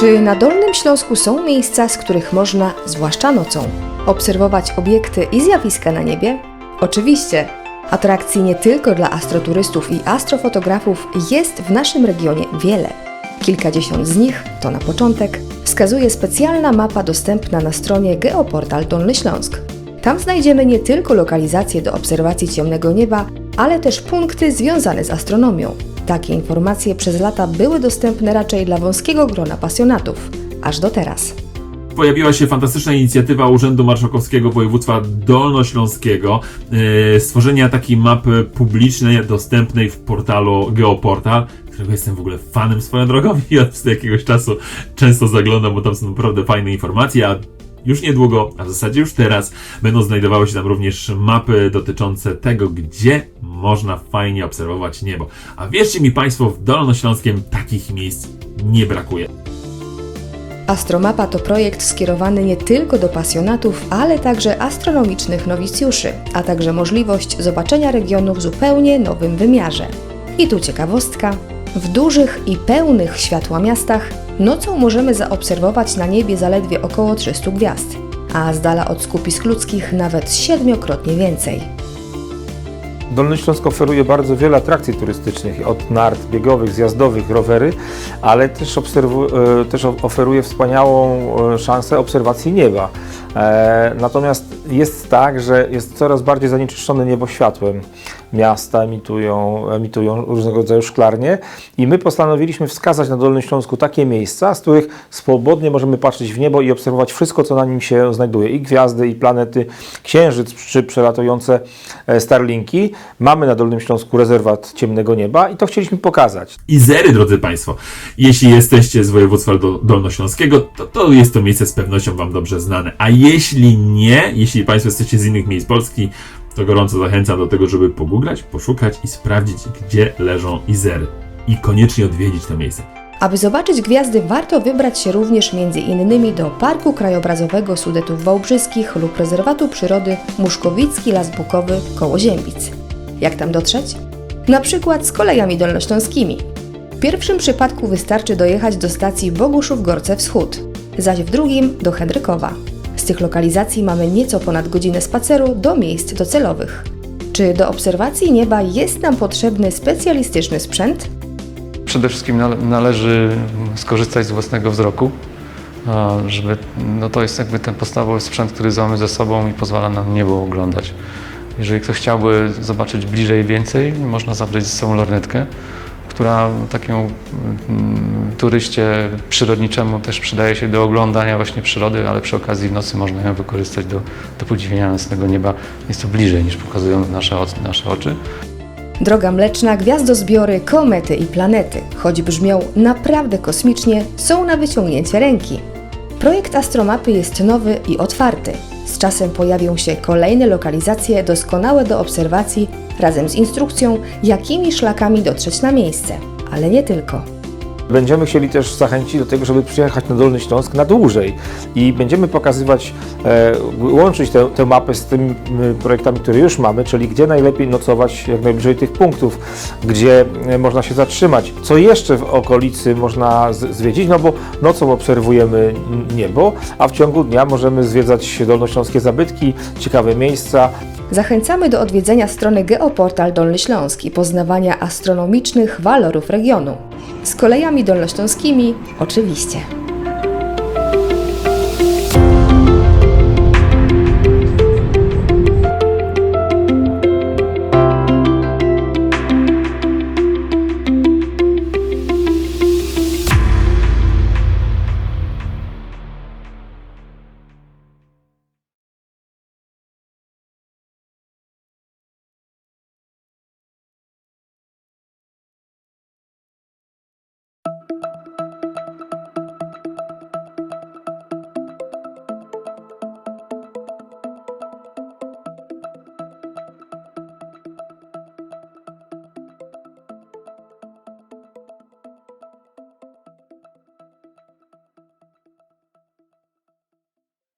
Czy na Dolnym Śląsku są miejsca, z których można, zwłaszcza nocą, obserwować obiekty i zjawiska na niebie? Oczywiście. Atrakcji nie tylko dla astroturystów i astrofotografów jest w naszym regionie wiele. Kilkadziesiąt z nich, to na początek, wskazuje specjalna mapa dostępna na stronie Geoportal Dolny Śląsk. Tam znajdziemy nie tylko lokalizacje do obserwacji ciemnego nieba, ale też punkty związane z astronomią. Takie informacje przez lata były dostępne raczej dla wąskiego grona pasjonatów, aż do teraz. Pojawiła się fantastyczna inicjatywa Urzędu Marszałkowskiego Województwa Dolnośląskiego yy, stworzenia takiej mapy publicznej, dostępnej w portalu Geoportal, którego jestem w ogóle fanem swoją drogą i od jakiegoś czasu często zaglądam, bo tam są naprawdę fajne informacje, a już niedługo, a w zasadzie już teraz, będą znajdowały się tam również mapy dotyczące tego, gdzie można fajnie obserwować niebo. A wierzcie mi Państwo, w Dolnośląskiem takich miejsc nie brakuje. Astromapa to projekt skierowany nie tylko do pasjonatów, ale także astronomicznych nowicjuszy, a także możliwość zobaczenia regionu w zupełnie nowym wymiarze. I tu ciekawostka. W dużych i pełnych światła miastach nocą możemy zaobserwować na niebie zaledwie około 300 gwiazd, a z dala od skupisk ludzkich nawet siedmiokrotnie więcej. Dolny Śląsk oferuje bardzo wiele atrakcji turystycznych, od nart biegowych, zjazdowych, rowery, ale też, e, też oferuje wspaniałą e, szansę obserwacji nieba. E, Natomiast jest tak, że jest coraz bardziej zanieczyszczone niebo światłem. Miasta emitują, emitują różnego rodzaju szklarnie i my postanowiliśmy wskazać na Dolnym Śląsku takie miejsca, z których swobodnie możemy patrzeć w niebo i obserwować wszystko, co na nim się znajduje. I gwiazdy, i planety, księżyc czy przelatujące e, Starlinki. Mamy na Dolnym Śląsku rezerwat ciemnego nieba i to chcieliśmy pokazać. Izery, drodzy Państwo. Jeśli jesteście z województwa do, dolnośląskiego, to, to jest to miejsce z pewnością Wam dobrze znane. A jeśli nie, jeśli Państwo jesteście z innych miejsc Polski, to gorąco zachęcam do tego, żeby pogooglać, poszukać i sprawdzić, gdzie leżą Izery. I koniecznie odwiedzić to miejsce. Aby zobaczyć gwiazdy, warto wybrać się również między innymi do Parku Krajobrazowego Sudetów Wałbrzyskich lub Rezerwatu Przyrody Muszkowicki Las Bukowy koło Ziębic. Jak tam dotrzeć? Na przykład z kolejami dolnośląskimi. W pierwszym przypadku wystarczy dojechać do stacji Boguszów-Gorce Wschód, zaś w drugim do Henrykowa. Tych lokalizacji mamy nieco ponad godzinę spaceru do miejsc docelowych. Czy do obserwacji nieba jest nam potrzebny specjalistyczny sprzęt? Przede wszystkim nale- należy skorzystać z własnego wzroku, żeby, no to jest jakby ten podstawowy sprzęt, który mamy ze sobą i pozwala nam niebo oglądać. Jeżeli ktoś chciałby zobaczyć bliżej więcej, można zabrać ze sobą lornetkę, która takiemu mm, turyście przyrodniczemu też przydaje się do oglądania właśnie przyrody, ale przy okazji w nocy można ją wykorzystać do, do podziwiania nocnego nieba. Jest to bliżej niż pokazują nasze, nasze oczy. Droga Mleczna, gwiazdozbiory, komety i planety, choć brzmią naprawdę kosmicznie, są na wyciągnięcie ręki. Projekt Astromapy jest nowy i otwarty. Z czasem pojawią się kolejne lokalizacje doskonałe do obserwacji razem z instrukcją, jakimi szlakami dotrzeć na miejsce. Ale nie tylko. Będziemy chcieli też zachęcić do tego, żeby przyjechać na Dolny Śląsk na dłużej i będziemy pokazywać, e, łączyć tę, tę mapę z tymi projektami, które już mamy, czyli gdzie najlepiej nocować jak najbliżej tych punktów, gdzie e, można się zatrzymać, co jeszcze w okolicy można zwiedzić, no bo nocą obserwujemy niebo, a w ciągu dnia możemy zwiedzać dolnośląskie zabytki, ciekawe miejsca, Zachęcamy do odwiedzenia strony Geoportal Dolny Śląsk i poznawania astronomicznych walorów regionu. Z kolejami dolnośląskimi oczywiście.